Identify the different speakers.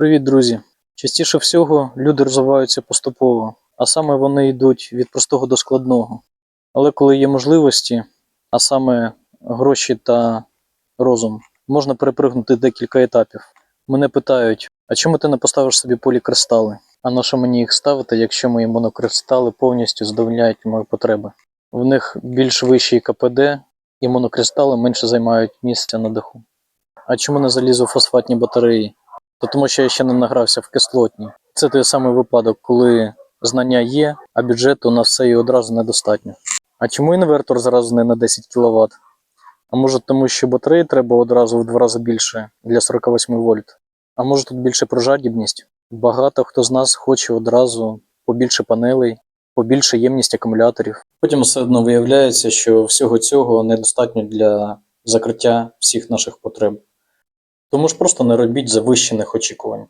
Speaker 1: Привіт, друзі! Частіше всього люди розвиваються поступово, а саме вони йдуть від простого до складного. Але коли є можливості, а саме гроші та розум, можна перепригнути декілька етапів. Мене питають: а чому ти не поставиш собі полікристали? А на що мені їх ставити, якщо мої монокристали повністю задовольняють мої потреби? В них більш вищий КПД, і монокристали менше займають місця на даху. А чому не залізу фосфатні батареї? Та тому що я ще не награвся в кислотні. Це той самий випадок, коли знання є, а бюджету на все і одразу недостатньо. А чому інвертор зразу не на 10 кВт? А може тому, що батареї треба одразу в два рази більше для 48 вольт? А може тут більше про жадібність? Багато хто з нас хоче одразу побільше панелей, побільше ємність акумуляторів. Потім все одно виявляється, що всього цього недостатньо для закриття всіх наших потреб. Тому ж просто не робіть завищених очікувань.